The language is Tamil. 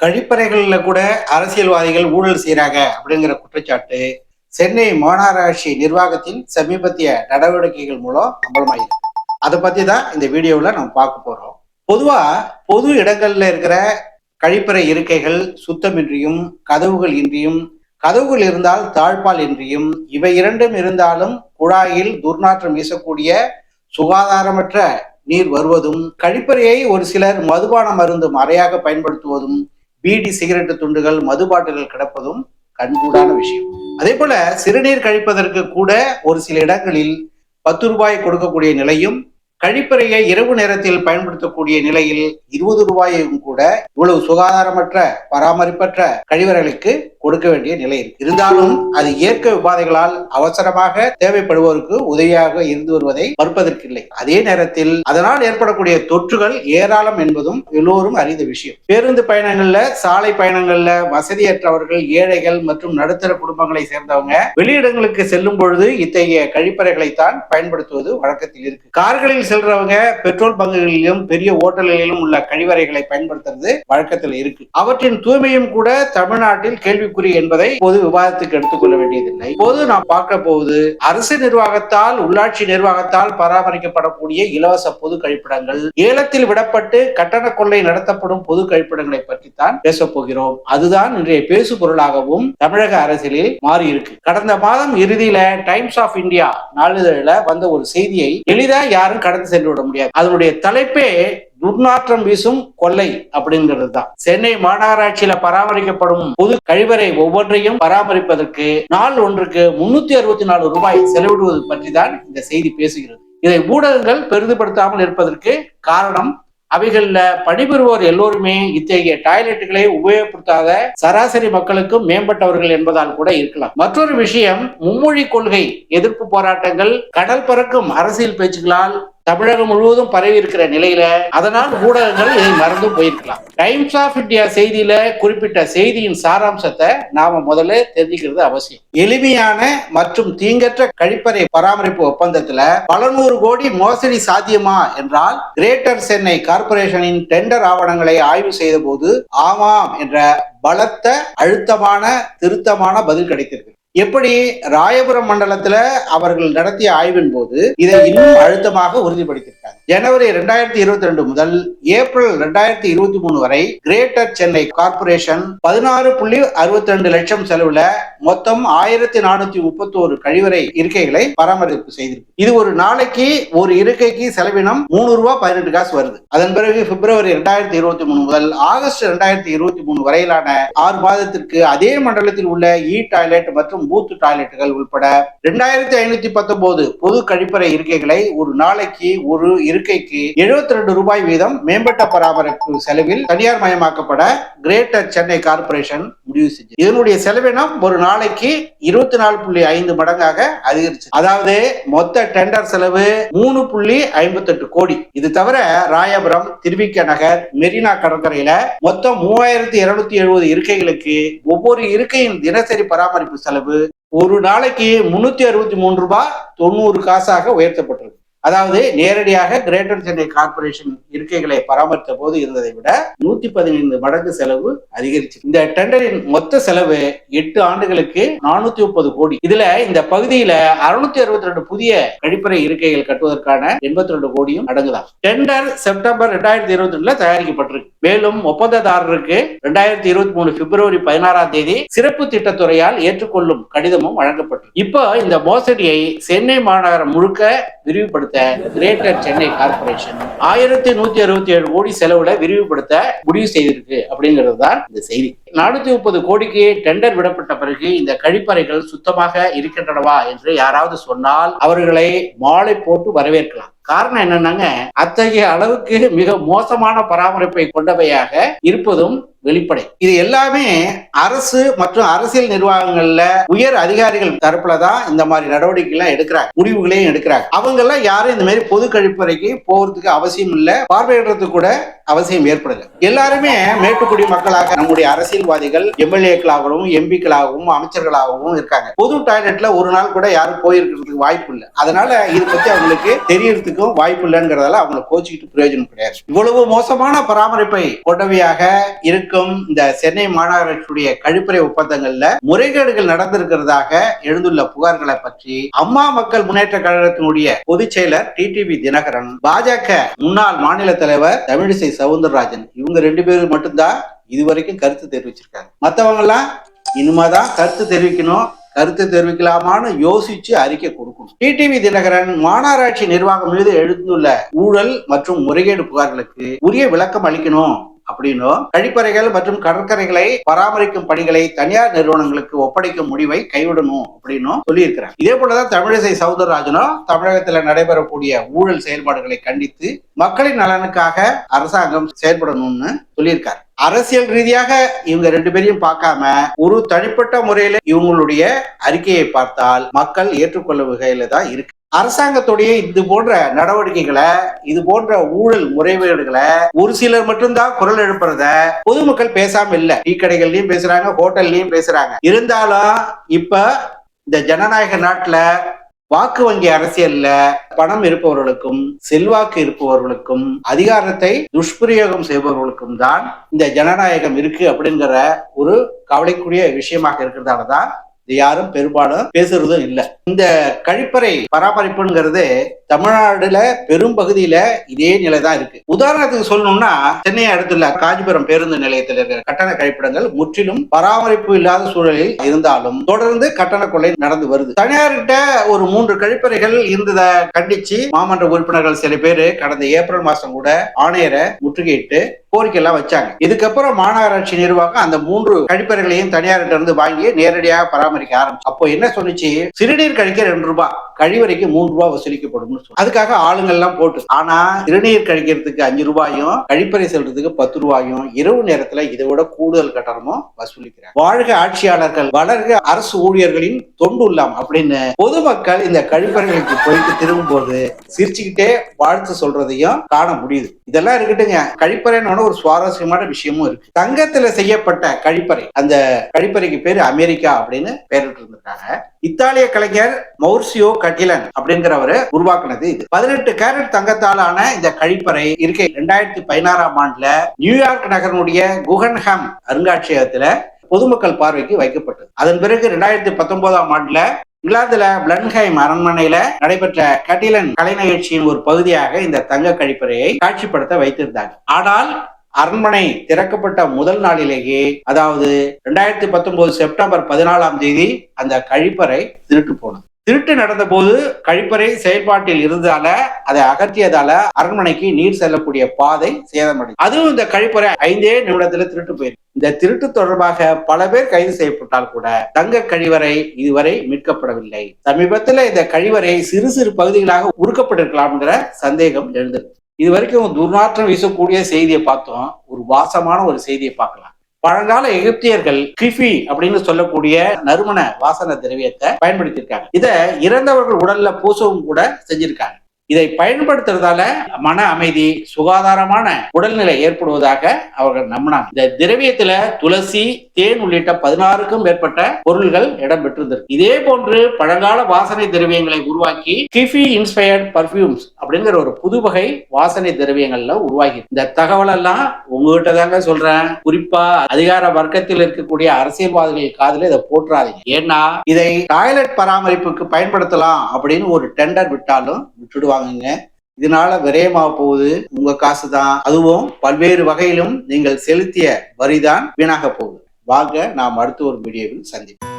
கழிப்பறைகளில் கூட அரசியல்வாதிகள் ஊழல் செய்கிறாங்க அப்படிங்கிற குற்றச்சாட்டு சென்னை மாநகராட்சி நிர்வாகத்தின் சமீபத்திய நடவடிக்கைகள் மூலம் அம்பலமாயிருக்கு. அதை பற்றி தான் இந்த வீடியோவில் நம்ம பார்க்க போகிறோம் பொதுவாக பொது இடங்களில் இருக்கிற கழிப்பறை இருக்கைகள் சுத்தமின்றியும் கதவுகள் இன்றியும் கதவுகள் இருந்தால் தாழ்பால் இன்றியும் இவை இரண்டும் இருந்தாலும் குழாயில் துர்நாற்றம் வீசக்கூடிய சுகாதாரமற்ற நீர் வருவதும் கழிப்பறையை ஒரு சிலர் மதுபான மருந்து மறையாக பயன்படுத்துவதும் பீடி சிகரெட்டு துண்டுகள் மது பாட்டில்கள் கிடப்பதும் கண்கூடான விஷயம். அதே போல சிறுநீர் கழிப்பதற்கு கூட ஒரு சில இடங்களில் பத்து ரூபாய் கொடுக்கக்கூடிய நிலையும் கழிப்பறையை இரவு நேரத்தில் பயன்படுத்தக்கூடிய நிலையில் இருபது ரூபாயையும் கூட இவ்வளவு சுகாதாரமற்ற பராமரிப்பற்ற கழிவறைகளுக்கு கொடுக்க வேண்டிய நிலை இருக்கு. இருந்தாலும் அது இயற்கை உபாதைகளால் அவசரமாக தேவைப்படுவோருக்கு உதவியாக இருந்து வருவதை மறுப்பதற்கில்லை. அதே நேரத்தில் அதனால் ஏற்படக்கூடிய தொற்றுகள் ஏராளம் என்பதும் எல்லோரும் அறிந்த விஷயம். பேருந்து பயணங்கள்ல சாலை பயணங்கள்ல வசதியற்றவர்கள் ஏழைகள் மற்றும் நடுத்தர குடும்பங்களை சேர்ந்தவங்க வெளியிடங்களுக்கு செல்லும் பொழுது இத்தகைய கழிப்பறைகளைத்தான் பயன்படுத்துவது வழக்கத்தில் இருக்கு. கார்களில் செல்றவங்க பெட்ரோல் பங்குகளிலும் பெரிய ஓட்டல்களிலும் உள்ள கழிவறைகளை பயன்படுத்துறது வழக்கத்தில் இருக்கு. அவற்றின் தூய்மையும் கூட தமிழ்நாட்டில் கேள்விக்குறி என்பதை பொது விவாதத்துக்கு எடுத்துக்கொள்ள வேண்டியதில்லை. இப்போது நாம் பார்க்க போவது அரசு நிர்வாகத்தால் உள்ளாட்சி நிர்வாகத்தால் பராமரிக்கப்படக்கூடிய இலவச பொது கழிப்பிடங்கள் ஏலத்தில் விடப்பட்டு கட்டண கொள்ளை நடத்தப்படும் பொது கழிப்பிடங்களை பற்றித்தான் பேசப்போகிறோம் அதுதான் இன்றைய பேசு பொருளாகவும் தமிழக அரசியலில் மாறி இருக்கு கடந்த மாதம் இறுதியில டைம்ஸ் ஆஃப் இந்தியா நாளிதழில் வந்த ஒரு செய்தியை எளிதா யாரும் கடந்து சென்று விட முடியாது. அதனுடைய தலைப்பே துர்நாற்றம் வீசும் கொள்ளை அப்படிங்கிறது தான் சென்னை மாநகராட்சியில பராமரிக்கப்படும் பொது கழிவறை ஒவ்வொன்றையும் பராமரிப்பதற்கு நாள் ஒன்றுக்கு முன்னூத்தி அறுபத்தி நாலு ரூபாய் செலவிடுவது பற்றி தான் இந்த செய்தி பேசுகிறது. இதை ஊடகங்கள் பெரிதுபடுத்தாமல் இருப்பதற்கு காரணம் அவைகளில் பணிபுரிவோர் எல்லோருமே இத்தகைய டாய்லெட்டுகளை உபயோகப்படுத்தாத சராசரி மக்களுக்கும் மேம்பட்டவர்கள் என்பதால் கூட இருக்கலாம். மற்றொரு விஷயம் மும்மொழி கொள்கை எதிர்ப்பு போராட்டங்கள் கடல் பறக்கும் அரசியல் பேச்சுகளால் தமிழகம் முழுவதும் பரவி இருக்கிற நிலையில அதனால் ஊடகங்கள் இதை மறந்து போயிருக்கலாம். டைம்ஸ் ஆஃப் இந்தியா செய்தியில குறிப்பிட்ட செய்தியின் சாராம்சத்தை நாம முதல்ல தெரிஞ்சுக்கிறது அவசியம். எளிமையான மற்றும் தீங்கற்ற கழிப்பறை பராமரிப்பு ஒப்பந்தத்துல பல நூறு கோடி மோசடி சாத்தியமா என்றால் கிரேட்டர் சென்னை கார்பரேஷனின் டெண்டர் ஆவணங்களை ஆய்வு செய்த போது ஆமாம் என்ற பலத்த அழுத்தமான திருத்தமான பதில் கிடைத்திருக்கு. எப்படி ராயபுரம் மண்டலத்துல அவர்கள் நடத்திய ஆய்வின் போது இதை இன்னும் அழுத்தமாக உறுதிப்படுத்தியிருக்காங்க. ஜனவரி ரெண்டாயிரத்தி இருபத்தி ரெண்டு முதல் ஏப்ரல் ரெண்டாயிரத்தி இருபத்தி மூணு வரை கிரேட்டர் சென்னை கார்பரேஷன் பதினாறு புள்ளி அறுபத்தி ரெண்டு லட்சம் செலவுல மொத்தம் ஆயிரத்தி நானூத்தி முப்பத்தி ஒரு கழிவறை இருக்கைகளை பராமரிப்பு செய்திருக்கு. இது ஒரு நாளைக்கு ஒரு இருக்கைக்கு செலவினம் மூணு ரூபாய் பதினெட்டு காசு வருது. அதன் பிறகு பிப்ரவரி ரெண்டாயிரத்தி இருபத்தி மூணு முதல் ஆகஸ்ட் ரெண்டாயிரத்தி இருபத்தி மூணு வரையிலான ஆறு மாதத்திற்கு அதே மண்டலத்தில் உள்ள இ டாய்லெட் மற்றும் பூத் டாய்லெட்டுகள் உட்பட ரெண்டாயிரத்தி ஐநூத்தி பத்தொன்பது பொது கழிப்பறை இருக்கைகளை ஒரு நாளைக்கு ஒரு இருக்கைக்கு எழுபத்தி ரெண்டு ரூபாய் வீதம் மேம்பட்ட பராமரிப்பு செலவில் தனியார் மயமாக்கப்பட கிரேட்டர் சென்னை கார்பரேஷன் முடிவு செஞ்சது இதனுடைய செலவினம் ஒரு நாளைக்கு இருபத்தி நாலு புள்ளி ஐந்து மடங்காக அதிகரிச்சு அதாவது மொத்த டெண்டர் செலவு மூணு புள்ளி ஐம்பத்தி எட்டு கோடி. இது தவிர ராயபுரம் திருவிக்க நகர் மெரினா கடற்கரையில மொத்தம் மூவாயிரத்தி இருநூத்தி எழுபது இருக்கைகளுக்கு ஒவ்வொரு இருக்கையின் தினசரி பராமரிப்பு செலவு ஒரு நாளைக்கு முன்னூத்தி அறுபத்தி மூன்று ரூபாய் தொண்ணூறு காசாக உயர்த்தப்பட்டிருக்கு. அதாவது நேரடியாக கிரேட்டர் சென்னை கார்பரேஷன் இருக்கைகளை பராமரித்த போது இருந்ததை விட நூத்தி பதினைந்து மடங்கு செலவு அதிகரிச்சு. இந்த டெண்டரின் மொத்த செலவு எட்டு ஆண்டுகளுக்கு நானூத்தி முப்பது கோடி. இதுல இந்த பகுதியில அறுநூத்தி அறுபத்தி ரெண்டு புதிய கழிப்பறை இருக்கைகள் கட்டுவதற்கான எண்பத்தி ரெண்டு கோடியும் அடங்குதான். டெண்டர் செப்டம்பர் ரெண்டாயிரத்தி இருபத்தி ரெண்டுல தயாரிக்கப்பட்டிருக்கு. மேலும் ஒப்பந்ததாரருக்கு ரெண்டாயிரத்தி இருபத்தி மூணு பிப்ரவரி பதினாறாம் தேதி சிறப்பு திட்டத்துறையால் ஏற்றுக்கொள்ளும் கடிதமும் வழங்கப்பட்டிருக்கு. இப்போ இந்த மோசடியை சென்னை மாநகரம் முழுக்க விரிவுபடுத்த கிரேட்டர் சென்னை கார்பரேஷன் ஆயிரத்தி நூத்தி அறுபத்தி ஏழு கோடி செலவுல விரிவுபடுத்த முடிவு செய்திருக்கு அப்படிங்கிறது தான் இந்த செய்தி. நானூத்தி முப்பது கோடிக்கு டெண்டர் விடப்பட்ட பிறகு இந்த கழிப்பறைகள் சுத்தமாக இருக்கின்றனவா என்று யாராவது சொன்னால் அவர்களை மாலை போட்டு வரவேற்கலாம். காரணம் என்னன்னாங்க அத்தகைய அளவுக்கு மிக மோசமான பராமரிப்பை கொண்டவையாக இருப்பதும் வெளிப்படை. இது எல்லாமே அரசு மற்றும் அரசியல் நிர்வாகங்கள்ல உயர் அதிகாரிகள் தரப்புல தான் இந்த மாதிரி நடவடிக்கை எல்லாம் எடுக்கிறாங்க முடிவுகளையும் எடுக்கிறாங்க. அவங்க எல்லாம் யாரும் இந்த மாதிரி பொது கழிப்பறைக்கு போறதுக்கு அவசியம் இல்லை. பார்வையிடுறதுக்கு கூட அவசியம் ஏற்படல. எல்லாருமே மேட்டுக்குடி மக்களாக நம்முடைய அரசியல்வாதிகள் எம்எல்ஏக்களாகவும் எம்பிக்களாகவும் அமைச்சர்களாகவும் இருக்காங்க. பொது டாய்லெட்ல ஒரு நாள் கூட யாரும் போயிருக்கிறதுக்கு வாய்ப்பு இல்லை. அதனால இது பத்தி அவங்களுக்கு தெரியறதுக்கும் வாய்ப்பு இல்லைங்கிறதால அவங்களை கோச்சிக்கிட்டு பிரயோஜனம் கிடையாது. இவ்வளவு மோசமான பராமரிப்பை கொண்டவையாக இருக்கும் இந்த சென்னை மாநகராட்சியுடைய கழிப்பறை ஒப்பந்தங்கள்ல முறைகேடுகள் நடந்திருக்கிறதாக எழுந்துள்ள புகார்களை பற்றி அம்மா மக்கள் முன்னேற்ற கழகத்தினுடைய பொதுச் செயலர் டிடிவி தினகரன் பாஜக முன்னாள் மாநில தலைவர் தமிழிசை சவுந்தரராஜன் இவங்க ரெண்டு பேரும் மட்டும்தான் இதுவரைக்கும் கருத்து தெரிவிச்சிருக்காங்க. மற்றவங்க எல்லாம் இனிமேதான் கருத்து தெரிவிக்கணும் கருத்து தெரிவிக்கலாமான்னு யோசிச்சு அறிக்கை கொடுக்கணும். டிடிவி தினகரன் மாநகராட்சி நிர்வாகம் மீது எழுந்துள்ள ஊழல் மற்றும் முறைகேடு புகார்களுக்கு உரிய விளக்கம் அளிக்கணும். அப்படின்னும் கழிப்பறைகள் மற்றும் கடற்கரைகளை பராமரிக்கும் பணிகளை தனியார் நிறுவனங்களுக்கு ஒப்படைக்கும் முடிவை கைவிடணும் அப்படின்னும் சொல்லியிருக்கிறார். இதே போலதான் தமிழிசை சவுந்தரராஜனும் தமிழகத்துல நடைபெறக்கூடிய ஊழல் செயல்பாடுகளை கண்டித்து மக்களின் நலனுக்காக அரசாங்கம் செயல்படணும்னு சொல்லியிருக்காரு. அரசியல் ரீதியாக இவங்க ரெண்டு பேரையும் பார்க்காம ஒரு தனிப்பட்ட முறையில இவங்களுடைய அறிக்கையை பார்த்தால் மக்கள் ஏற்றுக்கொள்ளும் வகையில தான் இருக்கு. அரசாங்கத்துடைய இது போன்ற நடவடிக்கைகளை இது போன்ற ஊழல் முறைகேடுகளை ஒரு சிலர் மட்டும்தான் குரல் எழுப்புறத பொதுமக்கள் பேசாம இல்ல. டீ கடைகள்லயும் பேசுறாங்க ஹோட்டல்லயும் பேசுறாங்க. இருந்தாலும் இப்ப இந்த ஜனநாயக நாட்டுல வாக்கு வங்கி அரசியல்ல பணம் இருப்பவர்களுக்கும் செல்வாக்கு இருப்பவர்களுக்கும் அதிகாரத்தை துஷ்பிரயோகம் செய்பவர்களுக்கும் தான் இந்த ஜனநாயகம் இருக்கு அப்படிங்கிற ஒரு கவலைக்குரிய விஷயமாக இருக்கிறதால தான் யாரும் பெரும்பாலும் பேசுறதும் இல்லை. இந்த கழிப்பறை பராமரிப்புங்கிறது தமிழ்நாடுல பெரும் பகுதியில இதே நிலை தான் இருக்கு. உதாரணத்துக்கு சொல்லணும்னா சென்னையை அடுத்துள்ள காஞ்சிபுரம் பேருந்து நிலையத்தில் இருக்கிற கட்டண கழிப்பிடங்கள் முற்றிலும் பராமரிப்பு இல்லாத சூழலில் இருந்தாலும் தொடர்ந்து கட்டண கொள்ளை நடந்து வருது. தனியார்கிட்ட ஒரு மூன்று கழிப்பறைகள் இருந்ததை கண்டிச்சு மாமன்ற உறுப்பினர்கள் சில பேர் கடந்த ஏப்ரல் மாசம் கூட ஆணையரை முற்றுகையிட்டு கோரிக்கை எல்லாம் வச்சாங்க. இதுக்கப்புறம் மாநகராட்சி நிர்வாகம் அந்த மூன்று கழிப்பறைகளையும் தனியார்கிட்ட இருந்து வாங்கி நேரடியாக பராமரிக்க ஆரம்பிச்சு அப்போ என்ன சொன்னிச்சு? சிறுநீர் கழிக்க ரெண்டு ரூபாய். கழிவறைக்கு மூன்று ரூபாய் வசூலிக்கப்படும் அதுக்காக ஆளுங்கள் எல்லாம் போட்டு ஆனா திருநீர் கழிக்கிறதுக்கு அஞ்சு ரூபாயும் கழிப்பறை செல்றதுக்கு பத்து ரூபாயும் இரவு நேரத்துல இதை விட கூடுதல் கட்டணமும் வசூலிக்கிறாங்க. வாழ்க ஆட்சியாளர்கள் வளர்க அரசு ஊழியர்களின் தொண்டு இல்லாம். அப்படின்னு பொதுமக்கள் இந்த கழிப்பறைகளுக்கு போயிட்டு திரும்பும் போது சிரிச்சுக்கிட்டே வாழ்த்து சொல்றதையும் காண முடியுது. இதெல்லாம் இருக்கட்டுங்க. கழிப்பறைன்னு ஒரு சுவாரஸ்யமான விஷயமும் இருக்கு. தங்கத்துல செய்யப்பட்ட கழிப்பறை அந்த கழிப்பறைக்கு பேரு அமெரிக்கா அப்படின்னு பெயரிட்டு இருந்திருக்காங்க இத்தாலிய கலைஞர் மௌர்சியோ கட்டிலன் அப்படிங்கிறவரு உருவாக்குனது இது. பதினெட்டு கேரட் தங்கத்தாலான இந்த கழிப்பறை இருக்கை ரெண்டாயிரத்தி பதினாறாம் ஆண்டுல நியூயார்க் நகரனுடைய குகன்ஹாம் அருங்காட்சியகத்துல பொதுமக்கள் பார்வைக்கு வைக்கப்பட்டது. அதன் பிறகு ரெண்டாயிரத்தி பத்தொன்பதாம் ஆண்டுல இங்கிலாந்துல பிளன்ஹைம் அரண்மனையில நடைபெற்ற கட்டிலன் கலை நிகழ்ச்சியின் ஒரு பகுதியாக இந்த தங்க கழிப்பறையை காட்சிப்படுத்த வைத்திருந்தாங்க. ஆனால் அரண்மனை திறக்கப்பட்ட முதல் நாளிலேயே அதாவது ரெண்டாயிரத்தி பத்தொன்பது செப்டம்பர் பதினாலாம் தேதி அந்த கழிப்பறை திருட்டு போனது. திருட்டு நடந்த போது கழிப்பறை செயல்பாட்டில் இருந்ததால அதை அகற்றியதால அரண்மனைக்கு நீர் செல்லக்கூடிய பாதை சேதமடை அதுவும் இந்த கழிப்பறை ஐந்தே நிமிடத்துல திருட்டு போயிருக்கு இந்த திருட்டு தொடர்பாக பல பேர் கைது செய்யப்பட்டால் கூட தங்க கழிவறை இதுவரை மீட்கப்படவில்லை. சமீபத்துல இந்த கழிவறை சிறு சிறு பகுதிகளாக உருக்கப்பட்டிருக்கலாம்ங்கிற சந்தேகம் எழுந்தது. இது வரைக்கும் துர்நாற்றம் வீசக்கூடிய செய்தியை பார்த்தோம். ஒரு வாசமான ஒரு செய்தியை பார்க்கலாம். பழங்கால எகிப்தியர்கள் கிஃபி அப்படின்னு சொல்லக்கூடிய நறுமண வாசன திரவியத்தை பயன்படுத்தியிருக்காங்க. இதை இறந்தவர்கள் உடல்ல பூசவும் கூட செஞ்சிருக்காங்க. இதை பயன்படுத்துறதால மன அமைதி சுகாதாரமான உடல்நிலை ஏற்படுவதாக அவர்கள் நம்பினாங்க. இந்த திரவியத்துல துளசி தேன் உள்ளிட்ட பதினாறுக்கும் மேற்பட்ட பொருள்கள் இடம்பெற்றிருந்திருக்கு இதே போன்று பழங்கால வாசனை திரவியங்களை உருவாக்கி கிஃபி இன்ஸ்பயர்ட் பர்ஃபியூம்ஸ் அப்படிங்கிற ஒரு புது வகை வாசனை திரவியங்கள்ல உருவாகி. இந்த தகவல் எல்லாம் உங்ககிட்ட தாங்க சொல்றேன். குறிப்பா அதிகார வர்க்கத்தில் இருக்கக்கூடிய அரசியல்வாதிகள் காதல இதை போட்டுறாதீங்க. ஏன்னா இதை டாய்லெட் பராமரிப்புக்கு பயன்படுத்தலாம் அப்படின்னு ஒரு டெண்டர் விட்டாலும் விட்டுடுவாங்க. இதனால விரயமாக போகுது. உங்க காசு தான் அதுவும் பல்வேறு வகையிலும் நீங்கள் செலுத்திய வரிதான் வீணாக போகுது. வாங்க நாம் அடுத்த ஒரு வீடியோவில் சந்திப்போம்.